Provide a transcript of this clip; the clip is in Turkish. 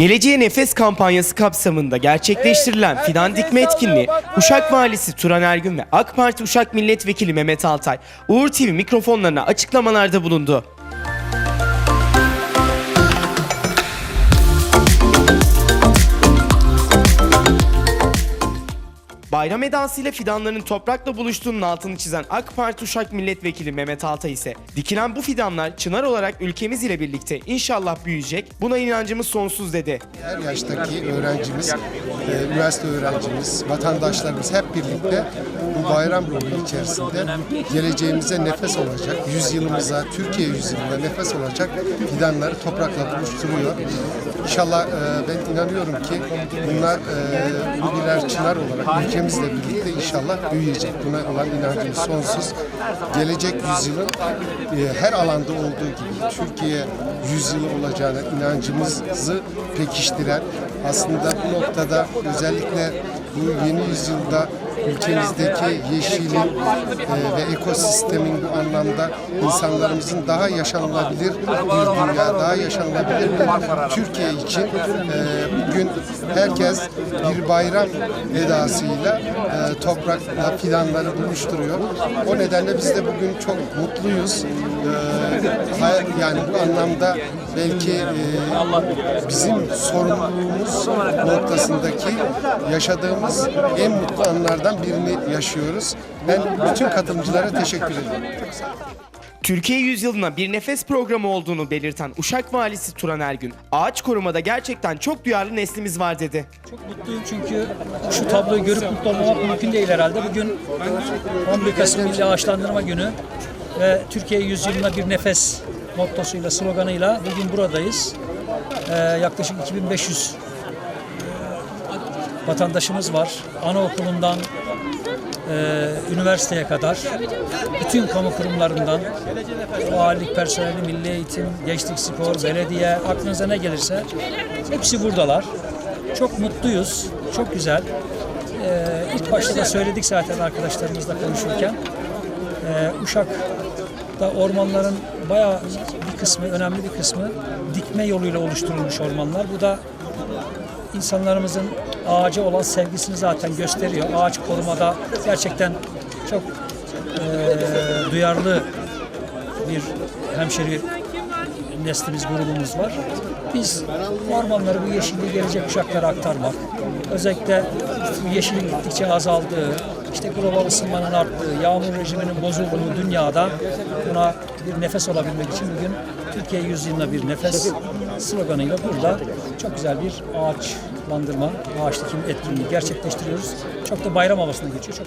Geleceğe Nefes kampanyası kapsamında gerçekleştirilen fidan dikme etkinliği Uşak Valisi Turan Ergün ve AK Parti Uşak Milletvekili Mehmet Altay Uğur TV mikrofonlarına açıklamalarda bulundu. Bayram edasıyla fidanların toprakla buluştuğunun altını çizen AK Parti Uşak Milletvekili Mehmet Altay ise dikilen bu fidanlar çınar olarak ülkemiz ile birlikte inşallah büyüyecek. Buna inancımız sonsuz dedi. Her yaştaki öğrencimiz, e, üniversite öğrencimiz, vatandaşlarımız hep birlikte bu bayram ruhu içerisinde geleceğimize nefes olacak, yüzyılımıza, Türkiye yüzyılına nefes olacak fidanları toprakla buluşturuyor. İnşallah e, ben inanıyorum ki bunlar e, bu birer çınar olarak ülkemizle birlikte inşallah büyüyecek. Buna olan inancımız sonsuz. Gelecek yüzyılın e, her alanda olduğu gibi Türkiye yüzyılı olacağına inancımızı pekiştiren aslında bu noktada özellikle bu yeni yüzyılda ülkemizdeki yeşilin e, ve ekosistemin bu anlamda insanlarımızın daha yaşanılabilir bir dünya, daha yaşanılabilir bir Türkiye için e, bugün herkes bir bayram edasıyla e, toprakla fidanları buluşturuyor. O nedenle biz de bugün çok mutluyuz. E, yani bu anlamda belki e, bizim sorumluluğumuz noktasındaki yaşadığımız en mutlu anlardan birini yaşıyoruz. Ben bütün katılımcılara teşekkür ederim. Türkiye yüzyılına bir nefes programı olduğunu belirten Uşak Valisi Turan Ergün, ağaç korumada gerçekten çok duyarlı neslimiz var dedi. Çok mutluyum çünkü şu tabloyu görüp mutlu olmamak mümkün değil herhalde. Bugün 11 Kasım Milli Ağaçlandırma Günü ve Türkiye yüzyılına bir nefes mottosuyla, sloganıyla bugün buradayız. Ee, yaklaşık 2500 vatandaşımız var. Anaokulundan e, üniversiteye kadar bütün kamu kurumlarından valilik personeli, milli eğitim, gençlik spor, belediye aklınıza ne gelirse hepsi buradalar. Çok mutluyuz. Çok güzel. Ee, ilk başta da söyledik zaten arkadaşlarımızla konuşurken. Ee, Uşak'ta ormanların bayağı bir kısmı, önemli bir kısmı dikme yoluyla oluşturulmuş ormanlar. Bu da insanlarımızın ağaca olan sevgisini zaten gösteriyor. Ağaç korumada gerçekten çok eee, duyarlı bir hemşeri neslimiz, grubumuz var. Biz ormanları, bu yeşilliği gelecek kuşaklara aktarmak, özellikle bu yeşillik gittikçe azaldığı, işte global ısınmanın arttığı, yağmur rejiminin bozulduğu dünyada buna bir nefes olabilmek için bugün Türkiye yüzyılına bir nefes sloganıyla burada çok güzel bir ağaçlandırma, ağaç dikim etkinliği gerçekleştiriyoruz. Çok da bayram havasına geçiyor. Çok